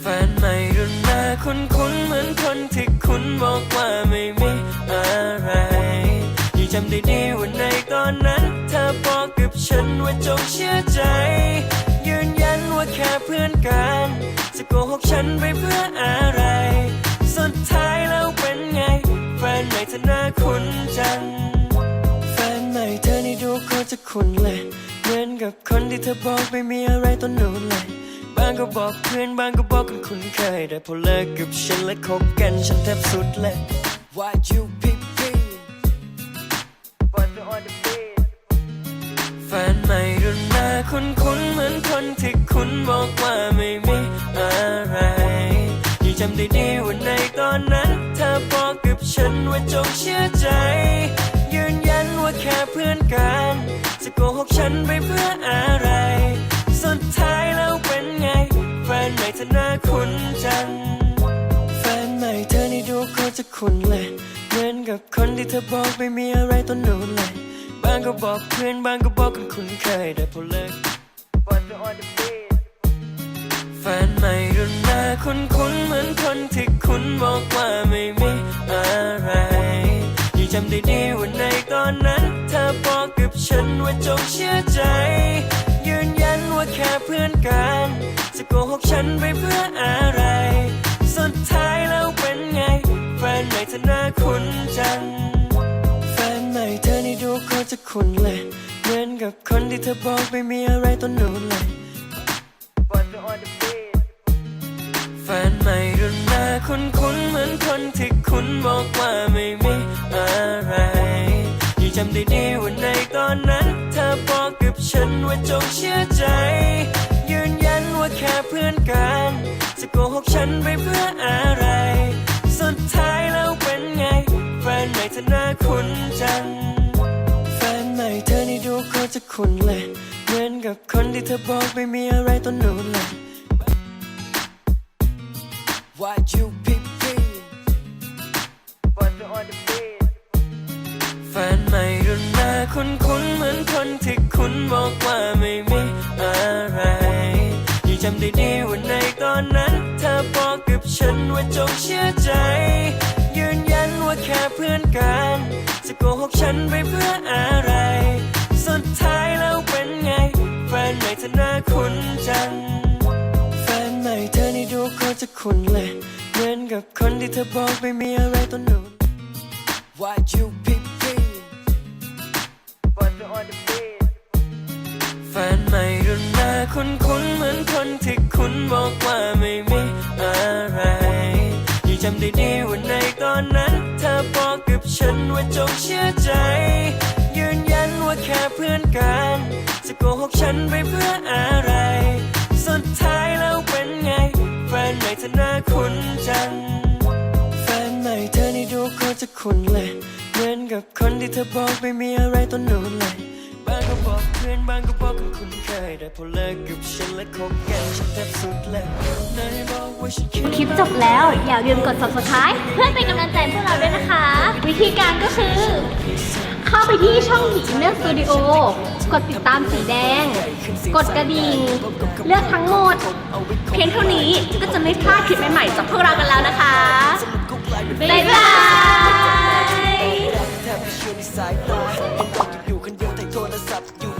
แฟนใหม่รุ่นหน้าคุ้นคุ้นๆเหมือนคนที่คุณบอกว่าไม่มีอะไรยังจำได้ดีว่าในตอนนั้นเธอบอกกับฉันว่าจงเชื่อใจ ยืนยันว่าแค่เพื่อนกัน จะโกหกฉันไปเพื่ออะไร สุดท้ายแล้วเป็นไง แฟนใหม่เธอหน้าคุ้นจัง แฟนใหม่เธอนี่ดูโคตรจะคุ้นเลย ที่เธอบอกไม่มีอะไรต้นนู้นเลย บางก็บอกเพื่อนบางก็บอกกันคุ้นเคย แต่พอเลิกกับฉันและคบกันฉันแทบสุดเลย Why you pick me แฟนใหม่รุ่นหน้าคุ้นคุ้นๆเหมือนคนที่คุณบอกว่าไม่มีอะไรยังจำได้ดีว่าในตอนนั้น เธอบอกกับฉันว่าจงเชื่อใจ ว่าแค่เพื่อนกัน จะโกหกฉันไปเพื่ออะไร สุดท้ายแล้วเป็นไง แฟนใหม่เธอหน้าคุ้นจัง แฟนใหม่เธอนี่ดูโคตรจะคุ้นเลย เหมือนกับคนที่เธอบอกไม่มีอะไรต้นนู้นเลย บางก็บอกเพื่อนบางก็บอกกันคุ้นเคยแต่พอเลิกแฟนใหม่รุ่นหน้าคุ้นคุ้นๆเหมือนคนที่คุณบอกว่าไม่มีำได้ดีว่าในตอนนั้นเธอบอกกับฉันว่าจงเชื่อใจ ยืนยันว่าแค่เพื่อนกัน จะโกหกฉันไปเพื่ออะไร สุดท้ายแล้วเป็นไง แฟนใหม่เธอหน้าคุ้นจัง แฟนใหม่เธอนี่ดูโคตรจะคุ้นเลย เหมือนกับคนที่เธอบอกไม่มีอะไรต้นนู้นเลย แฟนใหม่รุ่นหน้าคุ้นคุ้นๆเหมือนคนที่คุณบอกว่าำได้ดีว่าในตอนนั้น เธอบอกกับฉันว่าจงเชื่อใจ ยืนยันว่าแค่เพื่อนกัน จะโกหกฉันไปเพื่ออะไร สุดท้ายแล้วเป็นไง แฟนใหม่เธอหน้าคุ้นจัง แฟนใหม่เธอนี่ดูโคตรจะคุ้นเลยเหมือนกับคนที่เธอบอกไม่มีอะไรต้นนู้นเลย Why you คุ้นคุ้นเหมือนคนที่คุณบอกว่าไม่มีอะไรยังจำได้ดีว่าในตอนนั้นเธอบอกกับฉันว่าจงเชื่อใจ ยืนยันว่าแค่เพื่อนกัน จะโกหกฉันไปเพื่ออะไร สุดท้ายแล้วเป็นไง แฟนใหม่เธอหน้าคุ้นจัง แฟนใหม่เธอนี่ดูโคตรจะคุ้นเลย เหมือนกับคนที่เธอบอกไม่มีอะไรต้นนู้น Why you pick me แฟนใหม่รุ่นหน้าคุ้นคุ้นๆเหมือนคนที่คุณบอกว่าไม่มีอะไรยังจำได้ดีว่าในตอนนั้นเธอบอกกับฉันว่าจงเชื่อใจ ยืนยันว่าแค่เพื่อนกัน จะโกหกฉันไปเพื่ออะไร สุดท้ายแล้วเป็นไง แฟนใหม่เธอหน้าคุ้นจัง แฟนใหม่เธอนี่ดูโคตรจะคุ้นเลย เหมือนกับคนที่เธอบอกไม่มีอะไรต้นนู้นเลย พื่อนบ้างก็บอกกันคุ้นเคยแต่พอเลิกกับฉันและคบกันฉันแทบสุดเลยนายบอกว่าฉันคิด คลิปจบแล้ว อย่าลืมกด subscribe เพื่อเป็นกำลังใจพวกเราด้วยนะคะ วิธีการก็คือ เข้าไปที่ช่องหญิงเลือกสตูดิโอกดติดตามสีแดง กดกระดิ่ง เลือกทั้งหมด เพียงเท่านี้ก็จะไม่พลาดคลิปใหม่ๆจากพวกเรากันแล้วนะคะ บ๊ายบาย แทบไม่เชื่อในสายตาเห็นคนอยู่คนเดียวถ่โทรศัพท์อยู่